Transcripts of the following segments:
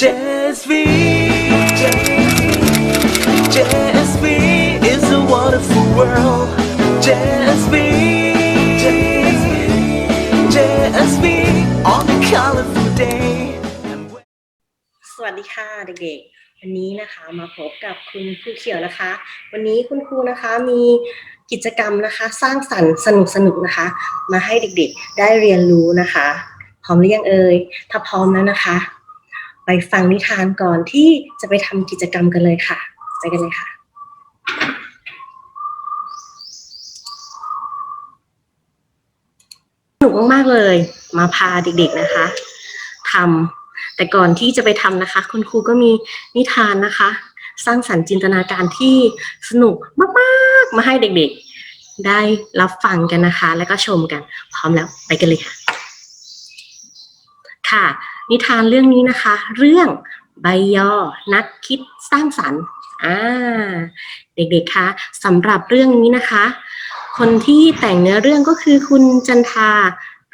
JSV JSV is a wonderful world JSV JSV on a colorful day สวัสดีค่ะเด็กๆ วันนี้นะคะมาพบกับคุณครูเขียวนะคะ วันนี้คุณครูนะคะมีกิจกรรมนะคะสร้างสรรค์สนุกสนุกนะคะ มาให้เด็กๆ ได้เรียนรู้นะคะ พร้อมหรือยังเอ่ยถ้าพร้อมแล้วนะคะ ไปฟังนิทานก่อนที่จะไปทำกิจกรรมกันเลยค่ะ ไปกันเลยค่ะ สนุกมากๆเลย มาพาเด็กๆนะคะทำแต่ก่อนที่จะไปทำนะคะ คุณครูก็มีนิทานนะคะ สร้างสรรค์จินตนาการที่สนุกมากๆ มาให้เด็กๆ ได้รับฟังกันนะคะ แล้วก็ชมกัน พร้อมแล้วไปกันเลยค่ะ ค่ะ นิทานเรื่องนี้นะคะ เรื่องใบยอ นักคิดสร้างสรรค์อ่าเด็กๆคะสำหรับเรื่องนี้นะคะ คนที่แต่งเนื้อเรื่องก็คือคุณจันทา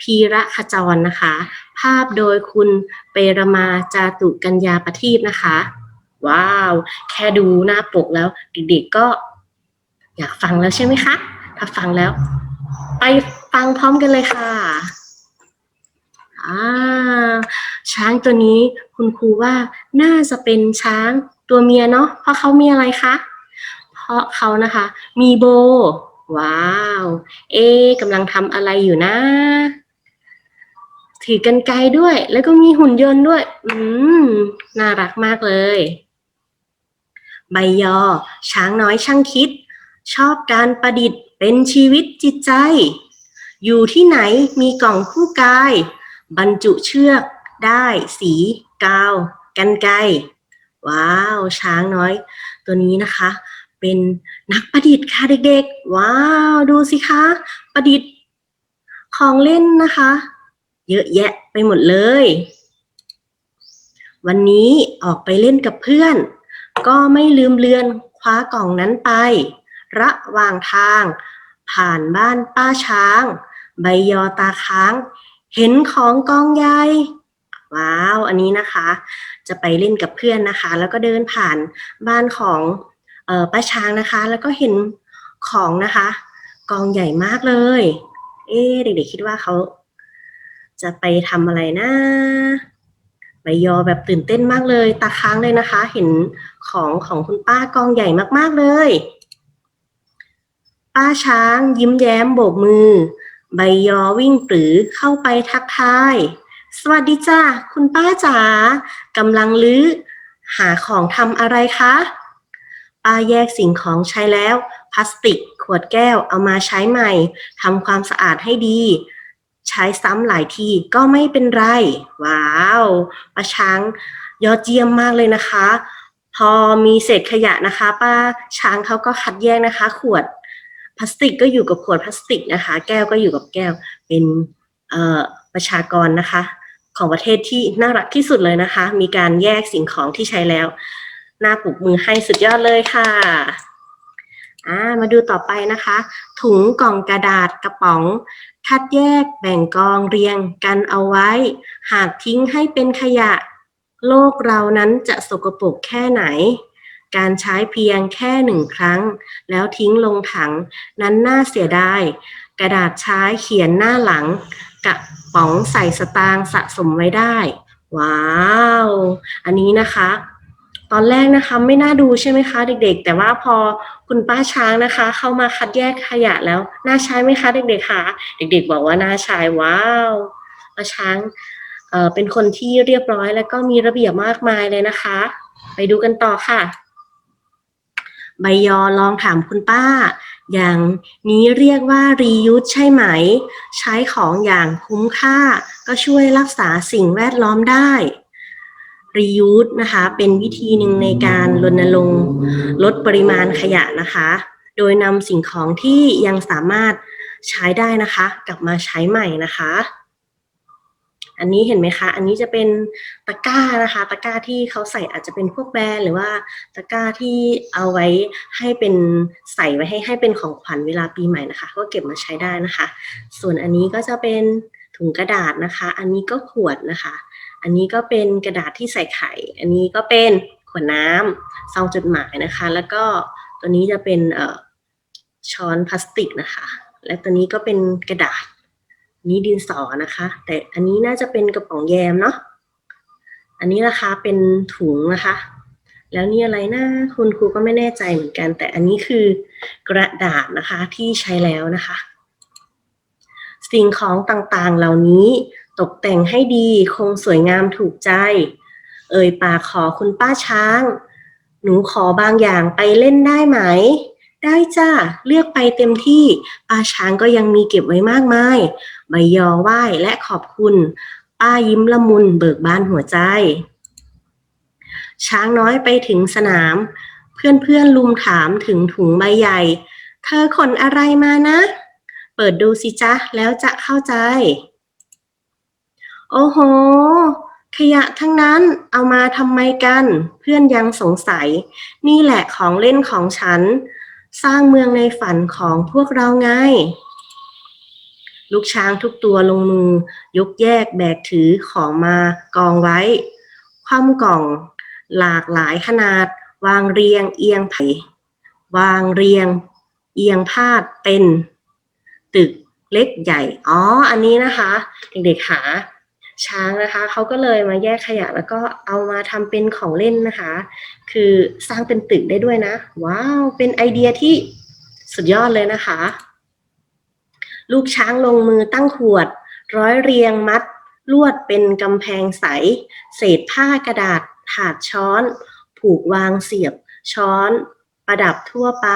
พีระขจรนะคะ ภาพโดยคุณเปรมาจาตุกัญญาประทีปนะคะ ว้าว แค่ดูหน้าปกแล้ว เด็กๆก็อยากฟังแล้วใช่ไหมคะ ถ้าฟังแล้ว ไปฟังพร้อมกันเลยค่ะ อ่าช้างตัวนี้คุณครูว่าน่าจะเป็นช้างตัวเมียเนาะเพราะเขามีอะไรคะเพราะเขานะคะ มีโบ ว้าว เอ๊กำลังทำอะไรอยู่นะ ถือกันไกลด้วย แล้วก็มีหุ่นยนต์ด้วย อืม น่ารักมากเลย ใบยอ ช้างน้อยช่างคิด ชอบการประดิษฐ์เป็นชีวิตจิตใจ อยู่ที่ไหนมีกล่องคู่กาย บรรจุเชือกได้สีกาว กันไกว้าว ช้างน้อย ตัวนี้นะคะ เป็นนักประดิษฐ์ค่ะเด็กๆ ว้าว ดูสิคะ ประดิษฐ์ของเล่นนะคะ เยอะแยะไปหมดเลย วันนี้ออกไปเล่นกับเพื่อน ก็ไม่ลืมเลือนคว้ากล่องนั้นไป ระหว่างทาง ผ่านบ้านป้าช้าง ใบยอตาค้าง เห็นของกองใหญ่ว้าว อันนี้นะคะ จะไปเล่นกับเพื่อนนะคะ แล้วก็เดินผ่านบ้านของออป้าช้างนะคะ แล้วก็เห็นของนะคะ กองใหญ่มากเลย เอ๊เด็กๆคิดว่าเขาจะไปทำอะไรนะใบยอแบบตื่นเต้นมากเลย ตาค้างเลยนะคะ เห็นของของคุณป้ากองใหญ่มากๆเลย ป้าช้างยิ้มแย้มโบกมือ ใบยอวิ่งปรือเข้าไปทักทาย สวัสดีจ้าคุณป้าจ๋ากำลังลื้อ หาของทำอะไรคะ ป้าแยกสิ่งของใช้แล้ว พลาสติก ขวดแก้วเอามาใช้ใหม่ทำความสะอาดให้ดี ใช้ซ้ำหลายทีก็ไม่เป็นไร ว้าวป้าช้างยอดเยี่ยมมากเลยนะคะ พอมีเศษขยะนะคะ ป้าช้างเขาก็คัดแยกนะคะ ขวด พลาสติกก็อยู่กับขวดพลาสติกนะคะ แก้วก็อยู่กับแก้ว เป็นประชากรนะคะ ของประเทศที่น่ารักที่สุดเลยนะคะ มีการแยกสิ่งของที่ใช้แล้ว หน้าปลุกมือให้สุดยอดเลยค่ะอ่ามาดูต่อไปนะคะ ถุงกล่องกระดาษกระป๋อง คัดแยกแบ่งกองเรียงกันเอาไว้ หากทิ้งให้เป็นขยะ โลกเรานั้นจะสกปรกแค่ไหน การใช้เพียงแค่หนึ่งครั้ง แล้วทิ้งลงถังนั้นน่าเสียดาย กระดาษใช้เขียนหน้าหลัง กระป๋องใส่สตางค์สะสมไว้ได้ ว้าว อันนี้นะคะ ตอนแรกนะคะไม่น่าดูใช่ไหมคะ เด็กๆ แต่ว่าพอคุณป้าช้างนะคะ เข้ามาคัดแยกขยะแล้ว น่าใช้ไหมคะเด็กๆคะเด็ก ๆ บอกว่าน่าใช้ว้าวป้าช้างเอ่อเป็นคนที่เรียบร้อยแล้วก็มีระเบียบมากมายเลยนะคะ ไปดูกันต่อค่ะ ใบยอลองถามคุณป้า อย่างนี้เรียกว่า reuse ใช่ไหม ใช้ของอย่างคุ้มค่า ก็ช่วยรักษาสิ่งแวดล้อมได้ reuse นะคะ เป็นวิธีหนึ่งในการรณรงค์ลดปริมาณขยะนะคะ โดยนำสิ่งของที่ยังสามารถใช้ได้นะคะ กลับมาใช้ใหม่นะคะ อันนี้เห็นไหมคะ อันนี้จะเป็นตะกร้านะคะ ตะกร้าที่เขาใส่อาจจะเป็นพวกแบรนด์หรือว่าตะกร้าที่เอาไว้ให้เป็นใส่ไว้ให้ให้เป็นของขวัญเวลาปีใหม่นะคะ ก็เก็บมาใช้ได้นะคะ ส่วนอันนี้ก็จะเป็นถุงกระดาษนะคะ อันนี้ก็ขวดนะคะ อันนี้ก็เป็นกระดาษที่ใส่ไข่ อันนี้ก็เป็นขวดน้ำซองจดหมายนะคะ แล้วก็ตัวนี้จะเป็นช้อนพลาสติกนะคะ และตัวนี้ก็เป็นกระดาษ นี้ดินสอนะคะ แต่อันนี้น่าจะเป็นกระป๋องแยมเนาะอันนี้นะคะเป็นถุงนะคะ แล้วนี่อะไรนะคุณครูก็ไม่แน่ใจเหมือนกัน แต่อันนี้คือกระดาษนะคะที่ใช้แล้วนะคะ สิ่งของต่างๆเหล่านี้ตกแต่งให้ดีคงสวยงามถูกใจ เอ่ยปากขอคุณป้าช้าง หนูขอบางอย่างไปเล่นได้ไหม ได้จ้าเลือกไปเต็มที่ป้าช้างก็ยังมีเก็บไว้มากมาย ใบยอไหว้และขอบคุณ ป้ายิ้มละมุนเบิกบานหัวใจ ช้างน้อยไปถึงสนามเพื่อนเพื่อนๆลุมถามถึงถุงใบใหญ่ เธอขนอะไรมานะ เปิดดูสิจ๊ะ แล้วจะเข้าใจ โอ้โห ขยะทั้งนั้นเอามาทำไมกัน เพื่อนยังสงสัย นี่แหละของเล่นของฉัน สร้างเมืองในฝันของพวกเราไง ลูกช้างทุกตัวลงมือ ยกแยกแบกถือของมากองไว้ คว่ำกล่อง หลากหลายขนาด วางเรียงเอียงไผ่วางเรียง เอียงพาดเป็น ตึกเล็กใหญ่ อ๋อ อันนี้นะคะ เด็กๆหาช้างนะคะ เขาก็เลยมาแยกขยะแล้วก็เอามาทำเป็นของเล่นนะคะ คือสร้างเป็นตึกได้ด้วยนะ ว้าว เป็นไอเดียที่สุดยอดเลยนะคะ ลูกช้างลงมือตั้งขวด ร้อยเรียงมัด ลวดเป็นกำแพงใส เศษผ้ากระดาษ ถาดช้อน ผูกวางเสียบ ช้อน ประดับทั่วไป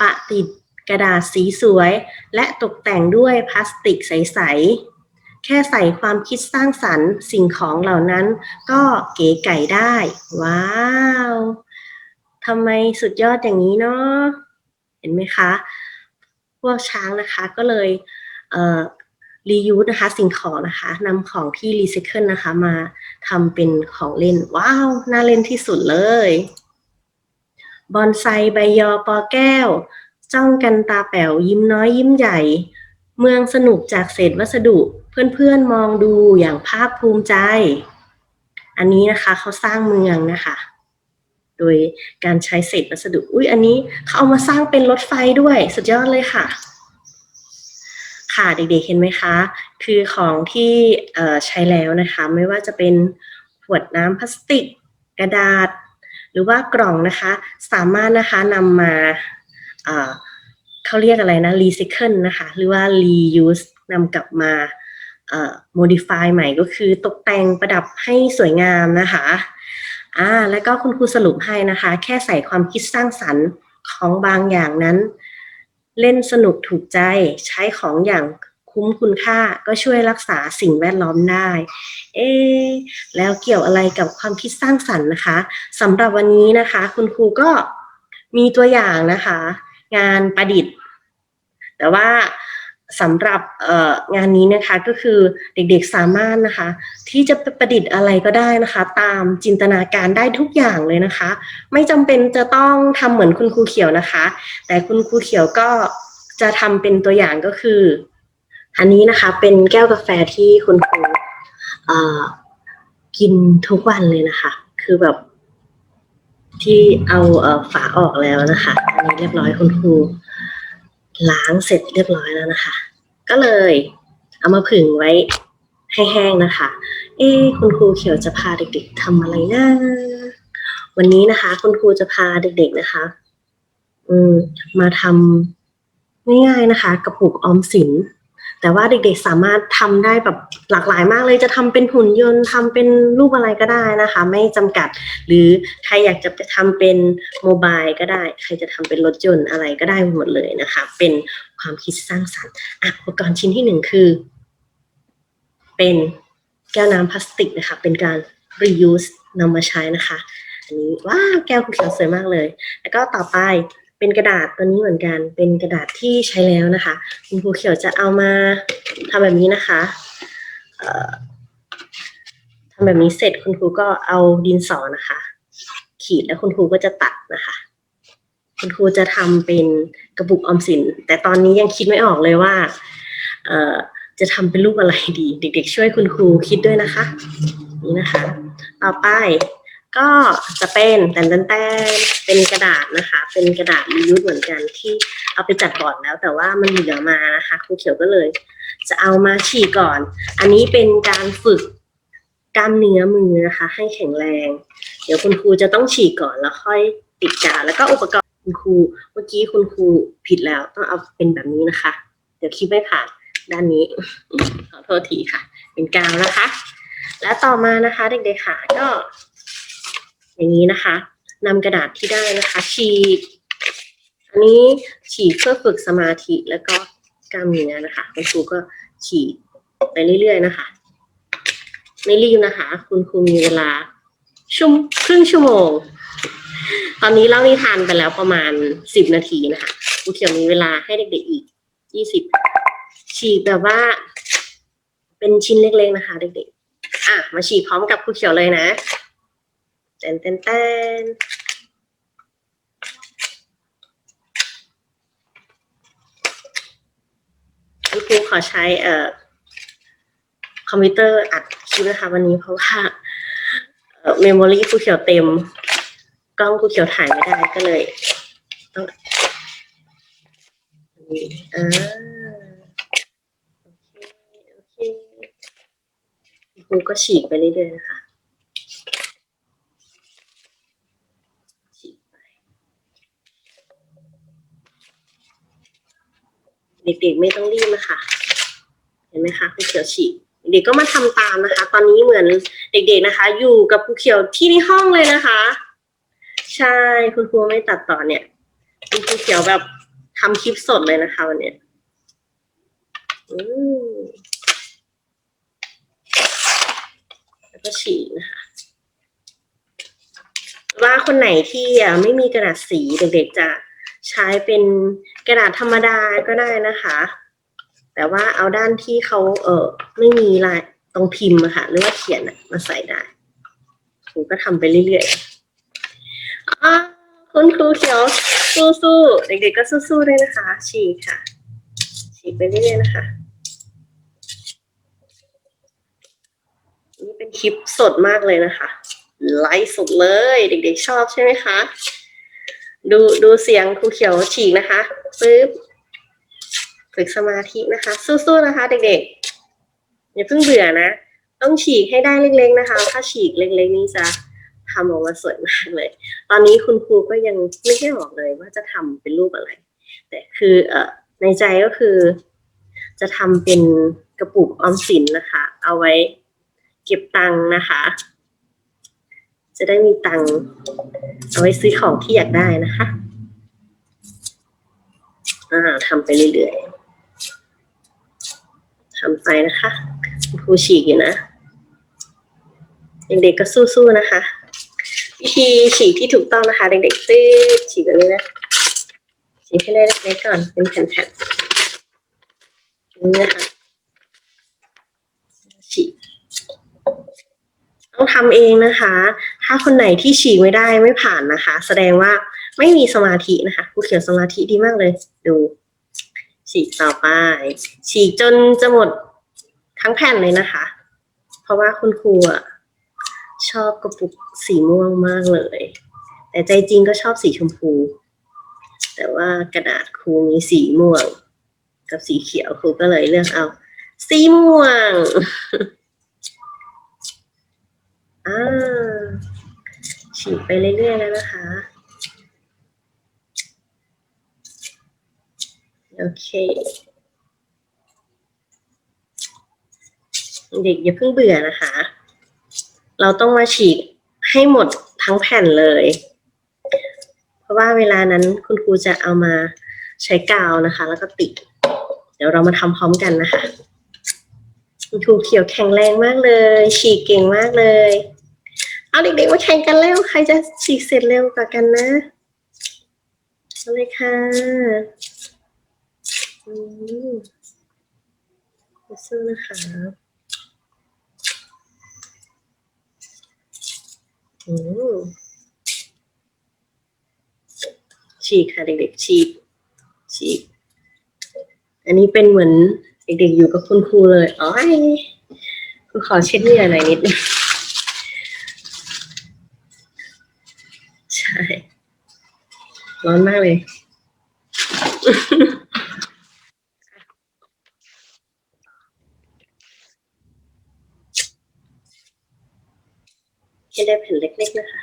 ปะติดกระดาษสีสวย และตกแต่งด้วยพลาสติกใส ๆ แค่ใส่ความคิดสร้างสรรค์สิ่งของเหล่านั้นก็เก๋ไก่ได้ ว้าวทำไมสุดยอดอย่างนี้เนาะเห็นไหมคะ พวกช้างนะคะก็เลยเรียูสนะคะสิ่งของนะคะนำของที่รีไซเคิลนะคะมาทำเป็นของเล่น ว้าว น่าเล่นที่สุดเลยบอนไซใบยอปอแก้ว จ้องกันตาแป๋วยิ้มน้อยยิ้มใหญ่ เมืองสนุกจากเศษวัสดุ เพื่อนๆมองดูอย่างภาคภูมิใจ อันนี้นะคะเขาสร้างเมืองนะคะ โดยการใช้เศษวัสดุ อุ้ยอันนี้เขาเอามาสร้างเป็นรถไฟด้วย สุดยอดเลยค่ะ ค่ะเด็กๆเห็นไหมคะ คือของที่ใช้แล้วนะคะ ไม่ว่าจะเป็นขวดน้ำพลาสติก กระดาษ หรือว่ากล่องนะคะ สามารถนะคะนำมาเขาเรียกอะไรนะ recycle นะคะ หรือว่า reuse นำกลับมา modify ใหม่ก็คือตกแต่งประดับให้สวยงามนะคะ อ่าแล้วก็คุณครูสรุปให้นะคะ แค่ใส่ความคิดสร้างสรรค์ของบางอย่างนั้น เล่นสนุกถูกใจใช้ของอย่างคุ้มคุณค่าก็ช่วยรักษาสิ่งแวดล้อมได้ เอ๊แล้วเกี่ยวอะไรกับความคิดสร้างสรรค์นะคะสำหรับวันนี้นะคะ คุณครูก็มีตัวอย่างนะคะ งานประดิษฐ์ แต่ว่า สำหรับงานนี้นะคะก็คือเด็กๆสามารถนะคะ ที่จะประดิษฐ์อะไรก็ได้นะคะ ตามจินตนาการได้ทุกอย่างเลยนะคะ ไม่จำเป็นจะต้องทำเหมือนคุณครูเขียวนะคะ แต่คุณครูเขียวก็จะทำเป็นตัวอย่างก็คือ อันนี้นะคะเป็นแก้วกาแฟที่คุณครูกินทุกวันเลยนะคะ คือแบบที่เอาฝาออกแล้วนะคะ อันนี้เรียบร้อยคุณครู ล้างเสร็จเรียบร้อยแล้วนะคะ ก็เลยเอามาผึ่งไว้ให้แห้งนะคะ เอ๊คุณครูเขียวจะพาเด็กๆทำอะไรนะ วันนี้นะคะ คุณครูจะพาเด็กๆนะคะ อืมมาทำง่ายๆนะคะ กระปุกออมสิน แต่ว่าเด็กๆสามารถทำได้แบบหลากหลายมากเลยจะทำเป็นหุ่นยนต์ทำเป็นรูปอะไรก็ได้นะคะ ไม่จำกัด หรือใครอยากจะไปทำเป็นโมบายก็ได้ ใครจะทำเป็นรถยนต์อะไรก็ได้หมดเลยนะคะ เป็นความคิดสร้างสรรค์อะอุปกรณ์ชิ้นที่หนึ่งคือ เป็นแก้วน้ำพลาสติกนะคะ เป็นการ reuse นำมาใช้นะคะ อันนี้ว้าวแก้วคุณเขียวสวยมากเลย แล้วก็ต่อไป เป็นกระดาษตัวนี้เหมือนกัน เป็นกระดาษที่ใช้แล้วนะคะ คุณครูเขียวจะเอามาทำแบบนี้นะคะทำแบบนี้เสร็จคุณครูก็เอาดินสอนะคะ ขีดแล้วคุณครูก็จะตัดนะคะ คุณครูจะทำเป็นกระปุกออมสิน แต่ตอนนี้ยังคิดไม่ออกเลยว่าเออจะทำเป็นรูปอะไรดี เด็ก ๆ ช่วยคุณครูคิดด้วยนะคะ นี่นะคะ ต่อไป ก็จะเป็นแตนแตนแตนเป็นกระดาษนะคะ เป็นกระดาษรียูสเหมือนกันที่เอาไปจัดก่อนแล้ว แต่ว่ามันเหลือมานะคะครูเขียวก็เลย จะเอามาฉีกก่อน อันนี้เป็นการฝึกกล้ามเนื้อมือนะคะ ให้แข็งแรง เดี๋ยวคุณครูจะต้องฉีกก่อนแล้วค่อยติดกาวแล้วก็อุปกรณ์คุณครู เมื่อกี้คุณครูผิดแล้วต้องเอาเป็นแบบนี้นะคะ เดี๋ยวคลิปไม่ผ่านด้านนี้ขอโทษทีค่ะ เป็นกาวนะคะ และต่อมานะคะเด็กๆค่ะก็ อย่างนี้นะคะนำกระดาษที่ได้นะคะ ฉีกอันนี้ฉีกเพื่อฝึกสมาธิแล้วก็กล้ามเนื้อนะคะคุณครูก็ฉีกไปเรื่อยๆนะคะ ไม่รีบนะคะ คุณครูมีเวลาชั่วโมครึ่งชั่วโมง ตอนนี้เล่านิทานไปแล้วประมาณสิบนาทีนะคะครูเขียวมีเวลาให้เด็กๆอีกยี่สิบฉีกแบบว่า เป็นชิ้นเล็กๆนะคะ เด็กๆอะมาฉีกพร้อมกับครูเขียวเลยนะ เต้นเต้นเต้นคุณครูขอใช้เอ่อคอมพิวเตอร์อัดคลิปนะคะวันนี้เพราะว่าเมมโมรี่ครูเขียวเต็ม กล้องครูเขียวถ่ายไม่ได้ก็เลยต้องอาโอเคโอเคครูก็ฉีกไปเรื่อยๆนะคะ ฉีกไป เด็กๆไม่ต้องรีบนะคะ เห็นไหมคะครูเขียวฉีกเด็กก็มาทำตามนะคะ ตอนนี้เหมือนเด็กๆนะคะ อยู่กับครูเขียวที่ในห้องเลยนะคะ ใช่คุณครูไม่ตัดต่อเนี่ยคุณครูเขียวแบบทำคลิปสดเลยนะคะวันนี้อืแล้วก็ฉีกนะคะว่าคนไหนที่ไม่มีกระดาษสีเด็กๆจะ ใช้เป็นกระดาษธรรมดาก็ได้นะคะ แต่ว่าเอาด้านที่เขาเออไม่มีลายตรงพิมพ์อะค่ะหรือว่าเขียนมาใส่ได้ครูก็ทำไปเรื่อยๆอ่าคุณครูเขียวสู้ๆเด็กๆก็สู้ๆด้วยนะคะ ฉีกค่ะ ฉีกไปเรื่อยๆนะคะนี่เป็นคลิปสดมากเลยนะคะ ไลฟ์สดเลย เด็กๆชอบใช่ไหมคะ ดูดูเสียงครูเขียวฉีกนะคะปึ๊บฝึกสมาธินะคะ สู้ๆนะคะ เด็กๆอย่าเพิ่งเบื่อนะ ต้องฉีกให้ได้เล็กๆนะคะ ถ้าฉีกเล็กๆนี้จะทำออกมาสวยมากเลย ตอนนี้คุณครูก็ยังไม่ได้บอกเลยว่าจะทำเป็นรูปอะไร แต่คือเออในใจก็คือ จะทำเป็นกระปุกออมสินนะคะ เอาไว้เก็บตังค์นะคะ จะได้มีตังค์เอาไว้ซื้อของที่อยากได้นะคะ อ่าทำไปเรื่อยๆทำไปนะคะครูฉีกอยู่นะเด็กๆก็สู้ๆนะคะ วิธีฉีกที่ถูกต้องนะคะ เด็กๆตื้อฉีกแบบนี้นะฉีกให้ได้เล็กๆก่อนเป็นแผ่นๆนี่นะคะฉีกต้องทำเองนะคะ ถ้าคนไหนที่ฉีกไม่ได้ไม่ผ่านนะคะ แสดงว่าไม่มีสมาธินะคะครูเขียวสมาธิดีมากเลย ดู ฉีกต่อไป ฉีกจนจะหมดทั้งแผ่นเลยนะคะ เพราะว่าคุณครูชอบกระปุกสีม่วงมากเลย แต่ใจจริงก็ชอบสีชมพู แต่ว่ากระดาษครูมีสีม่วง กับสีเขียวครูก็เลยเลือกเอา สีม่วง อ่า ฉีดไปเรื่อยๆแล้วนะคะ โอเค เด็กอย่าเพิ่งเบื่อนะคะ เราต้องมาฉีดให้หมดทั้งแผ่นเลย เพราะว่าเวลานั้นคุณครูจะเอามาใช้กาวนะคะ แล้วก็ติด เดี๋ยวเรามาทำพร้อมกันนะคะคุณครูเขียวแข็งแรงมากเลย ฉีกเก่งมากเลย เอาเด็กๆมาแข่งกันแล้วใครจะฉีกเสร็จเร็วกว่ากันนะเอาเลยค่ะอืมสู้นะคะอืมฉีกค่ะเด็กๆฉีกฉีกอันนี้เป็นเหมือนเด็กๆอยู่กับคุณครูเลยอ๋อคุณขอเช็ดเหงื่อหน่อยนิดนึงใช่ ร้อนมากเลย ให้ได้แผ่นเล็กๆนะคะ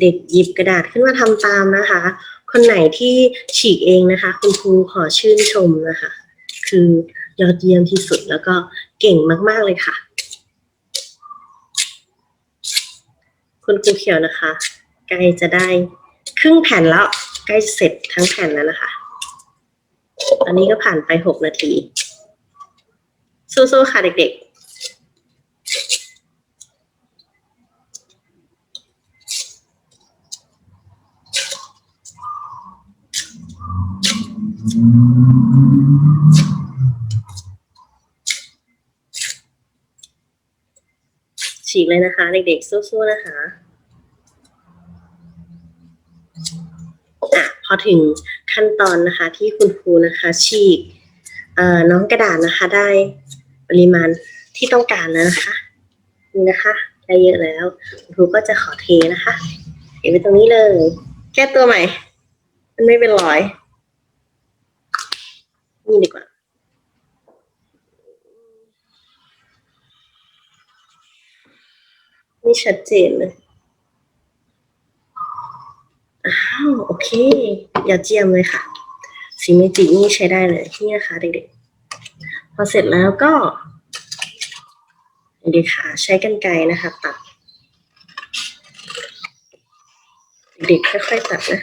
เด็กๆหยิบกระดาษขึ้นมาทำตามนะคะ คนไหนที่ฉีกเองนะคะ คุณครูขอชื่นชมนะคะ คือ ยอดเยี่ยมที่สุดแล้วก็เก่งมาก ๆ เลยค่ะ คุณครูเขียวนะคะใกล้จะได้ครึ่งแผ่นแล้วใกล้เสร็จทั้งแผ่นแล้วนะคะ ตอนนี้ก็ผ่านไปหกนาที สู้ๆค่ะเด็กๆ ฉีกเลยนะคะ เด็กๆสู้ๆนะคะอะพอถึงขั้นตอนนะคะที่คุณครูนะคะฉีกน้องกระดาษนะคะได้ปริมาณที่ต้องการแล้วนะคะนี่นะคะได้เยอะแล้วคุณครูก็จะขอเทนะคะเทไว้ตรงนี้เลย แก้ตัวใหม่ มันไม่เป็นรอยนี่ดีกว่า ไม่ชัดเจนเลย อ้าว โอเค อย่าเจียมเลยค่ะ สีเมจินี่ใช้ได้เลย นี่นะคะเด็กๆ พอเสร็จแล้วก็เด็กๆค่ะใช้กันไกรนะคะ ตัด เด็กๆค่อยๆตัดนะ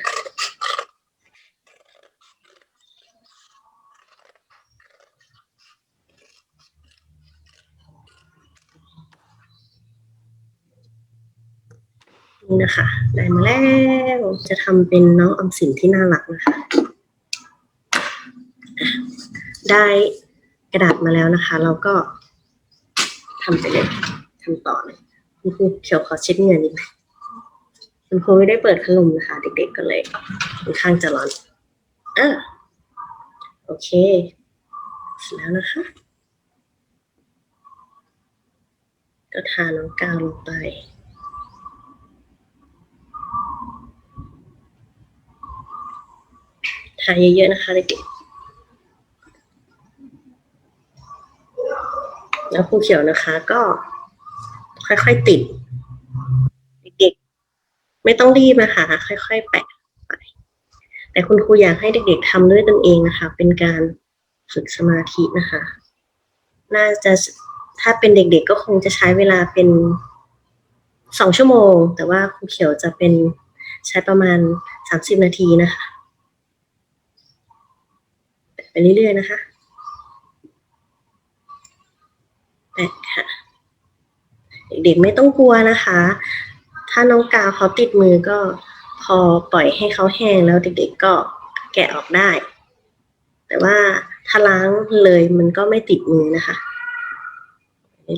นี่นะคะได้มาแล้วจะทำเป็นน้องอมสินที่น่ารักนะคะอะได้กระดาษมาแล้วนะคะ เราก็ทำไปเลยทำต่อเลยคุณครูเขียวขอเช็ดเหงื่อนิดนึงคุณครูไม่ได้เปิดพัดลมนะคะ เด็กๆก็เลยค่อนข้างจะร้อนอะโอเคเสร็จแล้วนะคะ ก็ทาน้องกาวลงไป ทาเยอะๆนะคะเด็กๆแล้วครูเขียวนะคะ ก็ค่อยๆติด เด็กๆ ไม่ต้องรีบนะคะ ค่อยๆ แปะไปแต่คุณครูอยากให้เด็กๆทำด้วยตนเองนะคะ เป็นการฝึกสมาธินะคะ น่าจะถ้าเป็นเด็กๆ ก็คงจะใช้เวลาเป็นสองชั่วโมง แต่ว่าครูเขียวจะเป็นใช้ประมาณสามสิบนาทีนะคะ ไปเรื่อยๆนะคะแปะค่ะเด็กๆไม่ต้องกลัวนะคะ ถ้าน้องกาวเขาติดมือก็พอปล่อยให้เขาแห้งแล้วเด็กๆก็แกะออกได้ แต่ว่าถ้าล้างเลยมันก็ไม่ติดมือนะคะ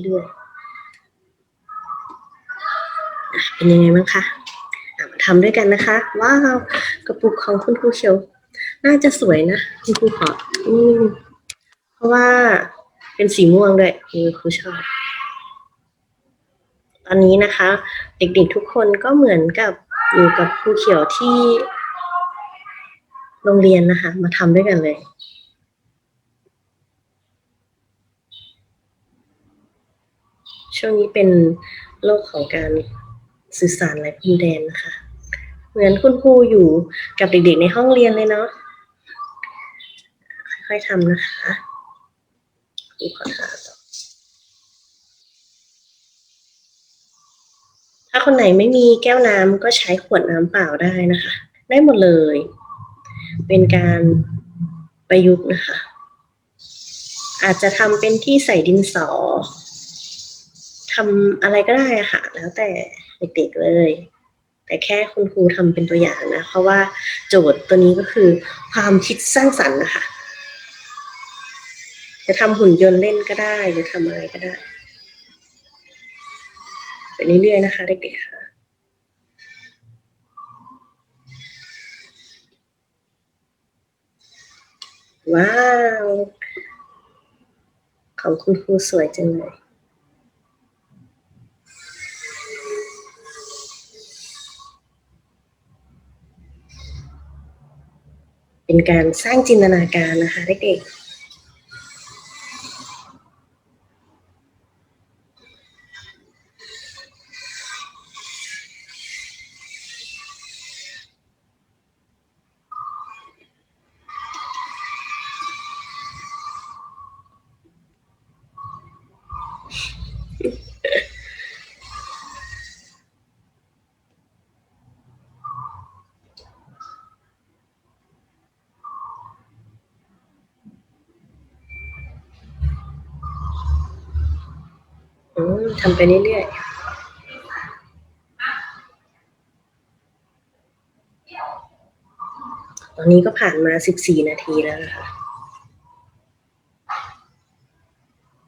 เรื่อยๆเป็นยังไงบ้างคะมาทำด้วยกันนะคะ ว้าว กระปุกของคุณครูเชียว น่าจะสวยนะคุณครูขออืมเพราะว่าเป็นสีม่วงด้วยคือครูชอบตอนนี้นะคะ เด็กๆทุกคนก็เหมือนกับอยู่กับครูเขียวที่โรงเรียนนะคะ มาทำด้วยกันเลยช่วงนี้เป็นโลกของการสื่อสารไร้พรมแดนนะคะ เหมือนคุณครูอยู่กับเด็กๆในห้องเรียนเลยเนาะค่อยๆทำนะคะครูขอทาต่อถ้าคนไหนไม่มีแก้วน้ำก็ใช้ขวดน้ำเปล่าได้นะคะ ได้หมดเลย เป็นการประยุกต์นะคะ อาจจะทำเป็นที่ใส่ดินสอทำอะไรก็ได้ะค่ะ แล้วแต่เด็กๆเลย แต่แค่คุณครูทำเป็นตัวอย่างนะ เพราะว่าโจทย์ตัวนี้ก็คือความคิดสร้างสรรค์นะคะ จะทำหุ่นยนต์เล่นก็ได้หรือทำอะไรก็ได้ไปเรื่อยๆนะคะเด็กๆค่ะว้าว ของคุณครูสวยจังเลย เป็นการสร้างจินตนาการนะคะเด็กๆ ไปเรื่อยๆตอนนี้ก็ผ่านมา 14 นาทีแล้วนะคะ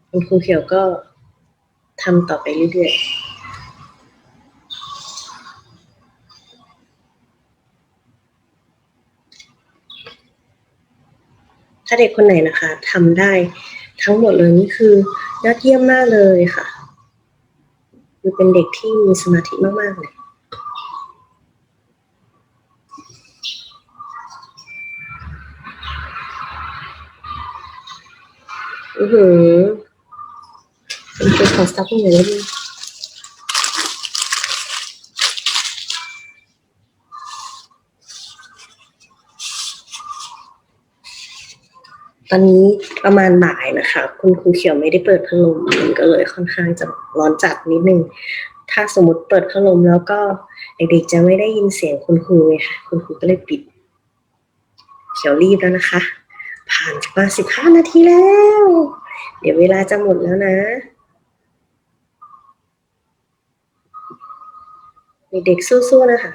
คุณครูเขียวก็ทำต่อไปเรื่อยๆถ้าเด็กคนไหนนะคะทำได้ทั้งหมดเลยนี่คือยอดเยี่ยมมากเลยค่ะ คือเป็นเด็กที่มีสมาธิมาก ๆ เลยอือหือเป็นตัวขอสต็อกอย่างนี้ดี ตอนนี้ประมาณบ่ายนะคะ คุณครูเขียวไม่ได้เปิดพัดลมมันก็เลยค่อนข้างจะร้อนจัดนิดนึง ถ้าสมมติเปิดพัดลมแล้วก็เด็กๆจะไม่ได้ยินเสียงคุณครูไงค่ะ คุณครูก็เลยปิด เขียวรีบแล้วนะคะ ผ่านมาสิบห้านาทีแล้ว เดี๋ยวเวลาจะหมดแล้วนะ เด็กๆสู้ๆนะคะ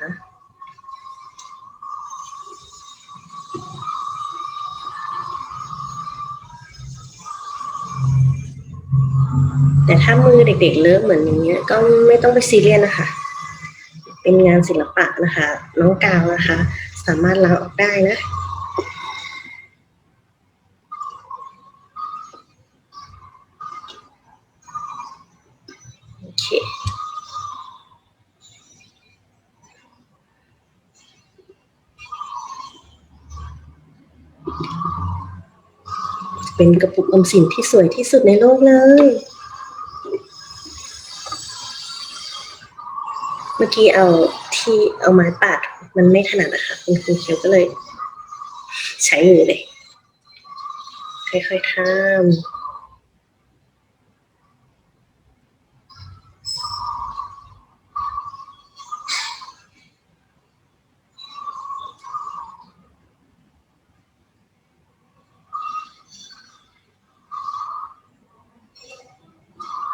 แต่ถ้ามือเด็ก ๆ เลอะเหมือนอย่างเงี้ยก็ไม่ต้องไปซีเรียสนะคะ เป็นงานศิลปะนะคะ น้องกาวนะคะ สามารถล้างออกได้นะโอเคเป็นกระปุกอมสินที่สวยที่สุดในโลกเลย มื่อกี้เอาที่เอาไม้ปาดมันไม่ถนัดนะคะคุณครูเขียวก็เลย ใช้มือเลย ค่อยๆท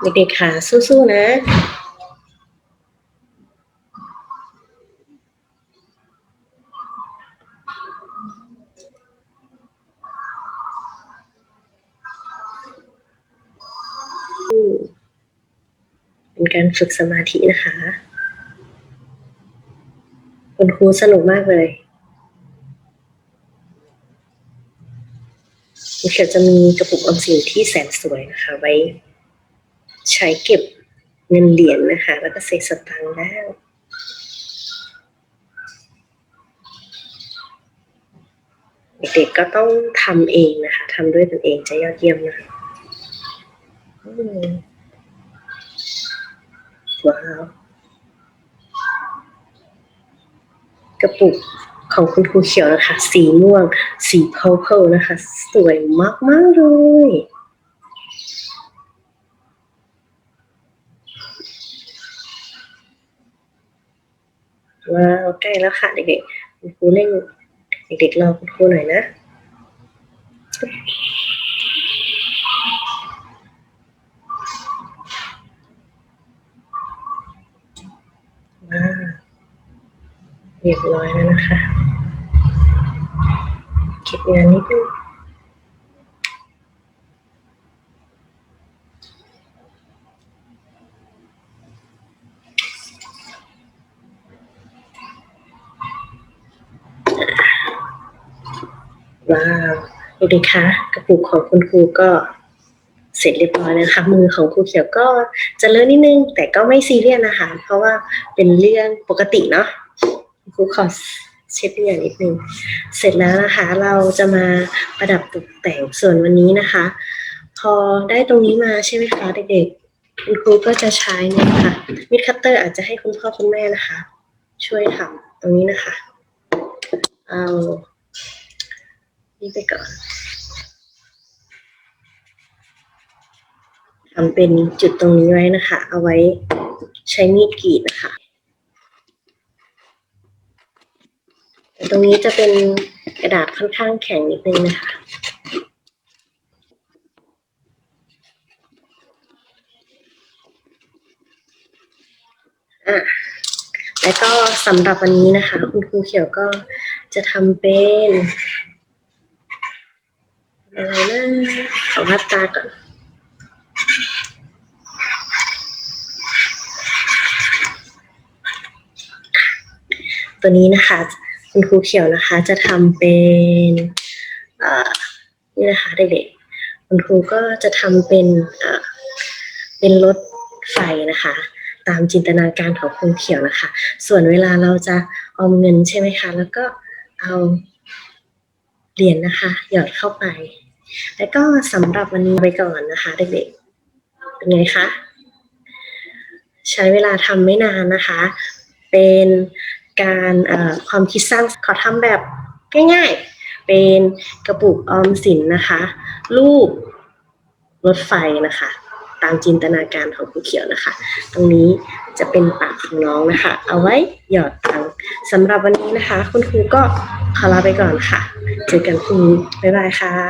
ำเด็กๆค่ะสู้ๆนะ เป็นการฝึกสมาธินะคะคุณครูสนุกมากเลยครูเขียวจะมีกระปุกออมสินที่แสนสวยนะคะ ไว้ ใช้เก็บเงินเหรียญนะคะ แล้วก็เศษสตังค์ได้เด็กๆก็ต้องทำเองนะคะทำด้วยตนเองจะยอดเยี่ยมนะคะอืม ว้าวกระปุกของคุณครูเขียวนะคะ สีม่วง สี purple นะคะ สวยมากๆเลย ว้าวใกล้แล้วค่ะเด็กๆคุณครูเร่งเด็กๆรอคุณครูหน่อยนะ รียบร้อยแล้วนะคะเก็บงานนิดนึงว้าวดูดิคะกระปุกของคุณครูก็เสร็จเรียบร้อยแล้วคะ มือของครูเขียวก็จะเลอะนิดนึง แต่ก็ไม่ซีเรียสนะคะ เพราะว่าเป็นเรื่องปกติเนาะ ครูขอเช็ดเหงื่อนิดนึงเสร็จแล้วนะคะ เราจะมาประดับตกแต่งส่วนวันนี้นะคะ พอได้ตรงนี้มาใช่ไหมคะเด็กๆคุณครูก็จะใช้เนี่ยค่ะมิดคัตเตอร์อาจจะให้คุณพ่อคุณแม่นะคะ ช่วยทำตรงนี้นะคะ เอานี่ไปก่อนทำเป็นจุดตรงนี้ไว้นะคะ เอาไว้ใช้มีดกรีดนะคะ ตรงนี้จะเป็นกระดาษค่อนข้างแข็งนิดนึงนะคะอะแล้วก็สำหรับวันนี้นะคะ คุณครูเขียวก็จะทำเป็นอะไรนะขอวัดตาก่อนตัวนี้นะคะ คุณครูเขียวนะคะ จะทำเป็นนี่นะคะเด็กๆคุณครูก็จะทำเป็นเป็นรถไฟนะคะ ตามจินตนาการของคุณเขียวนะคะ ส่วนเวลาเราจะออมเงินใช่ไหมคะ แล้วก็เอาเหรียญนะคะ หยอดเข้าไป แล้วก็สำหรับวันนี้ไปก่อนนะคะ เด็กๆ เป็นไงคะ ใช้เวลาทำไม่นานนะคะ เป็น การความคิดสร้างขอทำแบบง่ายๆ เป็นกระปุกออมสินนะคะ รูปรถไฟนะคะ ตามจินตนาการของครูเขียวนะคะ ตรงนี้จะเป็นปากของน้องนะคะ เอาไว้หยอดตังสำหรับวันนี้นะคะ คุณครูก็ขอลาไปก่อนค่ะ เจอกันพรุ่งนี้บ๊ายบายค่ะ